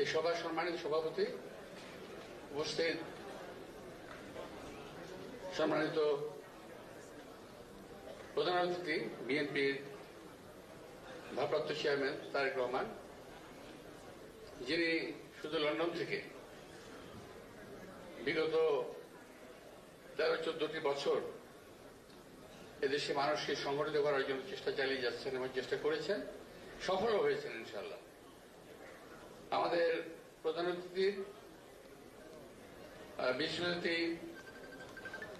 এই সভার সম্মানিত সভাপতি উপস্থিত, সম্মানিত প্রধান অতিথি, বিএনপির ভারপ্রাপ্ত চেয়ারম্যান তারেক রহমান, যিনি শুধু লন্ডন থেকে বিগত তেরো চোদ্দটি বছর এদেশে মানুষকে সংগঠিত করার জন্য চেষ্টা চালিয়ে যাচ্ছেন এবং চেষ্টা করেছেন সফল হয়েছেন ইনশাল্লাহ আমাদের প্রধান অতিথি আহ, বিশ্বজ্যোতি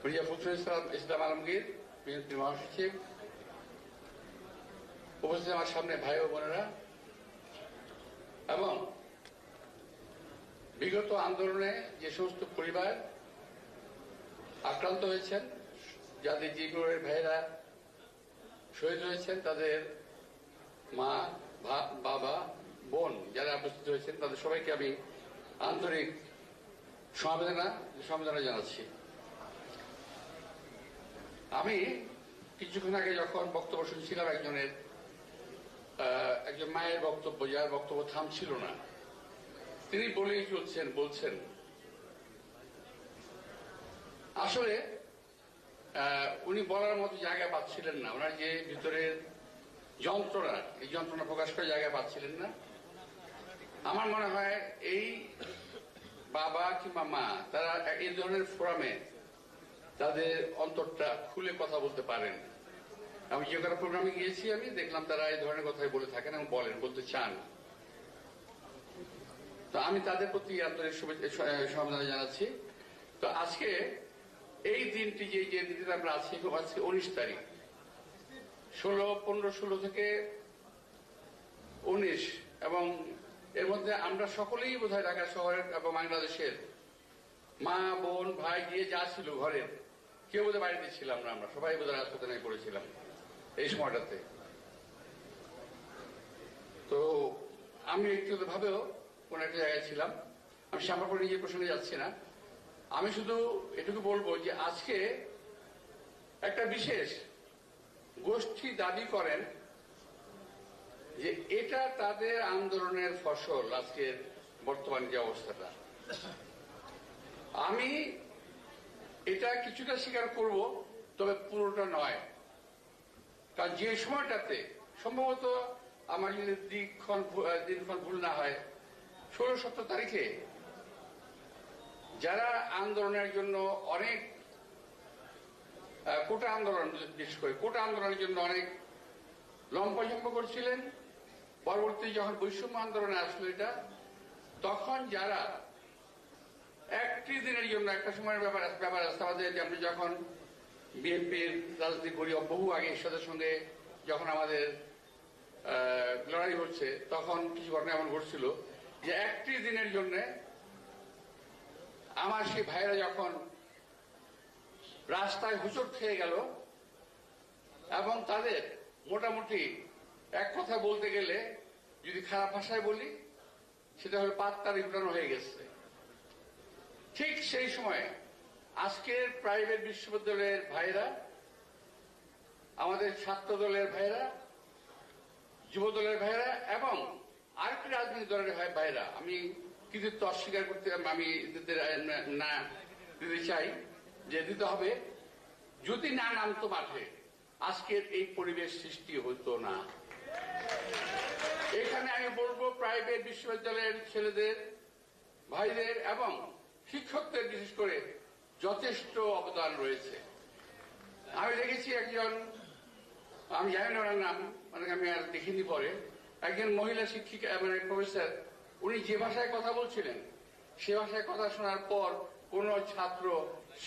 মির্জা ইসলাম ইসলাম আলমগীর বিএনপি মহাসচিব উপস্থিত আমার সামনে ভাই ও বোনেরা এবং বিগত আন্দোলনে যে সমস্ত পরিবার আক্রান্ত হয়েছেন যাদের জীবনের ভাইরা শহীদ হয়েছেন তাদের মা বাবা, বোন যারা উপস্থিত হয়েছেন, তাদের সবাইকে আমি আন্তরিক সমবেদনা সমবেদনা জানাচ্ছি। আমি কিছুক্ষণ আগে যখন বক্তব্য শুনছিলাম একজনের একজন মায়ের বক্তব্য, যার বক্তব্য থামছিল না, তিনি বলেই চলছেন, বলছেন, আসলে উনি বলার মতো জায়গা পাচ্ছিলেন না। ওনার যে ভিতরের যন্ত্রণা, এই যন্ত্রণা প্রকাশ করে জায়গা পাচ্ছিলেন না। আমার মনে হয় এই বাবা কিংবা মা, তারা এই ধরনের ফোরামে তাদের অন্তরটা খুলে কথা বলতে পারেন। আমি যে কোনো প্রোগ্রামে গিয়েছি আমি, দেখলাম তারা এই ধরনের কথাই বলে থাকেন এবং বলেন, বলতে চান। তো আমি তাদের প্রতি শুভেচ্ছা সমবেদনা জানাচ্ছি। তো আজকে এই দিনটি যে যে দিনটিতে আমরা আছি আজকে উনিশ তারিখ। ষোলো, পনেরো, ষোলো থেকে উনিশ এবং এর মধ্যে আমরা সকলেই বোধহয় ঢাকা শহরের এবং বাংলাদেশের মা, বোন, ভাই গিয়ে যা ছিল ঘরের, কেউ বোধহয় বাড়িতে ছিলাম না আমরা, সবাই বোধহয় হাসপাতালে পড়েছিলাম এই সময়টাতে। তো আমি একটু ভাবেও কোন একটা জায়গায় ছিলাম। আমি শ্যামাপুর নিজের প্রসঙ্গে যাচ্ছি না আমি শুধু এটুকু বলব যে আজকে একটা বিশেষ গোষ্ঠী দাবি করেন যে এটা তাদের আন্দোলনের ফসল আজকের বর্তমান যে অবস্থাটা। আমি এটা কিছুটা স্বীকার করব তবে পুরোটা নয়। কারণ যে সময়টাতে সম্ভবত আমার যদি আহ, দিনক্ষণ ভুল না হয় ষোলো সতেরো তারিখে যারা আন্দোলনের জন্য অনেক কোটা আন্দোলন, বিশেষ করে কোটা আন্দোলনের জন্য অনেক লম্পজম্প করছিলেন। পরবর্তী যখন বৈষম্য আন্দোলনে আসলো এটা, তখন যারা একটি দিনের জন্য একটা সময়ের ব্যাপার ব্যাপার আছে, আমাদের যে আমরা যখন বিএনপির রাজনীতি করি বহু আগে এরশাদের সঙ্গে যখন আমাদের লড়াই হচ্ছে, তখন কিছু ঘটনা এমন ঘটছিল যে একটি দিনের জন্য আমার সেই ভাইরা যখন রাস্তায় হুচট খেয়ে গেল এবং তাদের মোটামুটি এক কথা বলতে গেলে যদি খারাপ ভাষায় বলি, সেটা হলো পাত্তারি উঠানো হয়ে গেছে। ঠিক সেই সময় আজকের প্রাইভেট বিশ্ববিদ্যালয়ের ভাইরা, আমাদের ছাত্র দলের ভাইরা, যুব দলের ভাইরা এবং আরেকটি রাজনৈতিক দলের ভাই- ভাইরা, আমি কৃতিত্ব অস্বীকার করতে আমি না দিতে চাই যে দিতে হবে। যদি না নামতো মাঠে, আজকের এই পরিবেশ সৃষ্টি হতো না। এখানে আমি বলব প্রাইভেট বিশ্ববিদ্যালয়ের ছেলেদের, ভাইদের এবং শিক্ষকদের বিশেষ করে যথেষ্ট অবদান রয়েছে। আমি দেখেছি একজন, আমি জানি না ওনার নাম মানে আমি আর দেখিনি পরে। একজন মহিলা শিক্ষিকা মানে প্রফেসর উনি যে ভাষায় কথা বলছিলেন, সে ভাষায় কথা শোনার পর কোন ছাত্র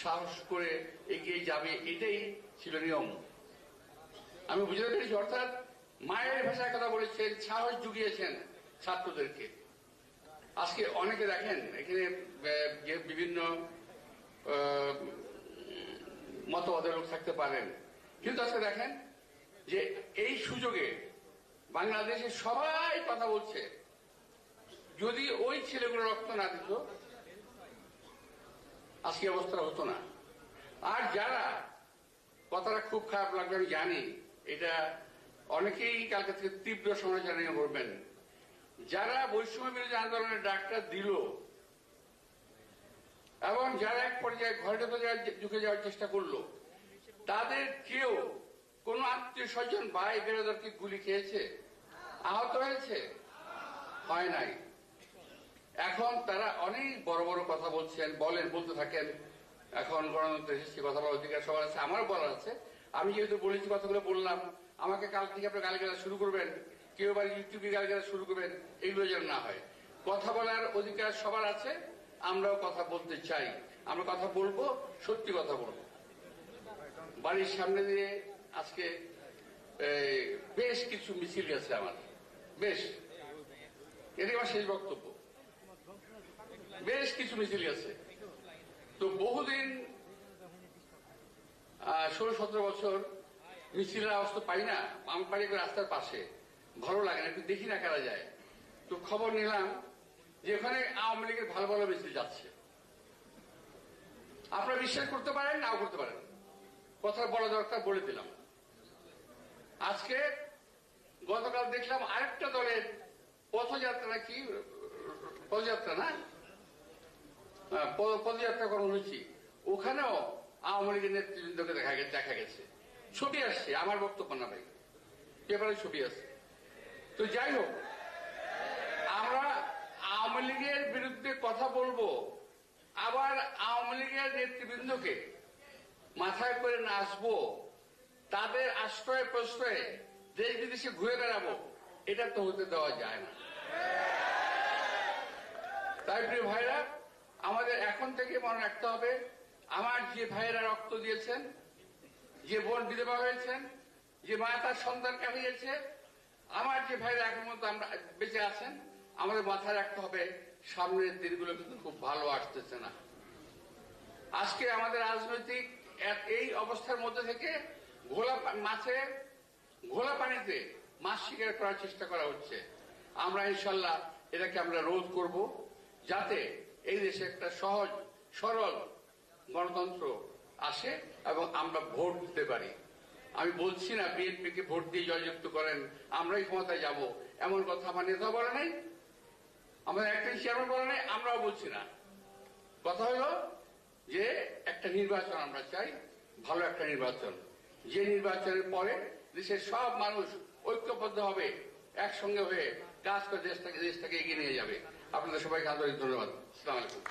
সাহস করে এগিয়ে যাবে, এটাই ছিল নিয়ম। আমি বুঝতে পেরেছি, অর্থাৎ মায়ের ভাষায় কথা বলেছেন, সাহস জুগিয়েছেন ছাত্রদেরকে। আজকে অনেকে দেখেন, এখানে যে বিভিন্ন মতবাদের লোক থাকতে পারেন। কিন্তু আজকে দেখেন যে এই সুযোগে বাংলাদেশে সবাই কথা বলছে। যদি ওই ছেলেগুলো রক্ত না দিত, আজকে অবস্থাটা হতো না। আর যারা, কথাটা খুব খারাপ লাগবে, আমি জানি, এটা অনেকেই কালকে থেকে তীব্র সমালোচনা করবেন যারা বৈষম্য বিরোধী আন্দোলনের ডাক্তার দিল, এবং যারা এক পর্যায়ে ঘরে ঢুকে যাওয়ার চেষ্টা করল, তাদের কেউ কোন আত্মীয় স্বজন ভাই বেরোদরকে গুলি খেয়েছে? আহত হয়েছে? হয় নাই। এখন তারা অনেক বড় বড় কথা বলছেন, বলেন, বলতে থাকেন। এখন গণতন্ত্রের সৃষ্টি কথা বলার অধিকার সবার আছে, আমারও বলার আছে। আমি যেহেতু বলেছি কথাগুলো বললাম, আমাকে কাল থেকে আপনার গালিগালা শুরু করবেন, কেউ আবার ইউটিউবে গালিগালা শুরু করবেন এগুলো যেন না হয়। কথা বলার অধিকার সবার আছে, আমরাও কথা বলতে চাই। আমরা কথা বলব, সত্যি কথা বলব। বাড়ির সামনে দিয়ে আজকে বেশ কিছু মিছিল গেছে আমার। বেশ। এটাই আমার শেষ বক্তব্য। বেশ কিছু মিছিল গেছে তো বহুদিন ষোলো সতেরো বছর মিছিলের অবস্থা পাই না আমার রাস্তার পাশে। ভালো লাগে না, একটু দেখি না কারা যায়। তো খবর নিলাম যে ওখানে আওয়ামী লীগের ভালো ভালো মিছিল যাচ্ছে। আপনারা বিশ্বাস করতে পারেন, নাও করতে পারেন। কথা বলা দরকার বলে দিলাম। আজকে গতকাল দেখলাম আরেকটা দলের পথযাত্রা কি পদযাত্রা না? পদযাত্রা করা হয়েছি। ওখানেও আওয়ামী লীগের নেতৃবৃন্দকে দেখা গেছে দেখা গেছে। ছবি আসছে, আমার বক্তব্য না ভাই। পেপারে ছবি আসছে। তো যাই হোক, আমরা আওয়ামী লীগের বিরুদ্ধে কথা বলব, আবার আওয়ামী লীগের নেতৃবৃন্দকে মাথায় করে নাচবো, তাদের আশ্রয় প্রশ্রয়ে দেশ বিদেশে ঘুরে বেড়াবো, এটা তো হতে দেওয়া যায় না। তাই প্রিয় ভাইরা আমাদের এখন থেকে মনে রাখতে হবে, আমার যে ভাইয়েরা রক্ত দিয়েছেন, যে বোন বিধবা হয়েছেন, যে মা তার সন্তানকে হারিয়েছে আমার যে ভাইয়েরা এখন মতো আমরা বেঁচে আছেন, আমাদের মাথায় রাখতে হবে, সামনের দিনগুলো কিন্তু খুব ভালো আসতেছে না। আজকে আমাদের রাজনৈতিক এই অবস্থার মধ্যে থেকে ঘোলা মাছে, ঘোলা পানিতে মাছ শিকার করার চেষ্টা করা হচ্ছে। আমরা ইনশাল্লাহ এটাকে আমরা রোধ করব, যাতে এই দেশে একটা সহজ, সরল গণতন্ত্র আসে এবং আমরা ভোট দিতে পারি। আমি বলছি না বিএনপিকে ভোট দিয়ে জয়যুক্ত করেন, আমরাই ক্ষমতায় যাব, এমন কথা আমার নেতা বলে নাই আমাদের একটা চেয়ারম্যান বলে নাই, আমরাও বলছি না। কথা হলো যে একটা নির্বাচন আমরা চাই, ভালো একটা নির্বাচন। যে নির্বাচনের পরে দেশের সব মানুষ ঐক্যবদ্ধ হবে, একসঙ্গে হয়ে কাজ করে দেশটাকে দেশটাকে এগিয়ে নিয়ে যাবে। আপনাদের সবাইকে আন্তরিক ধন্যবাদ। আসসালামু আলাইকুম।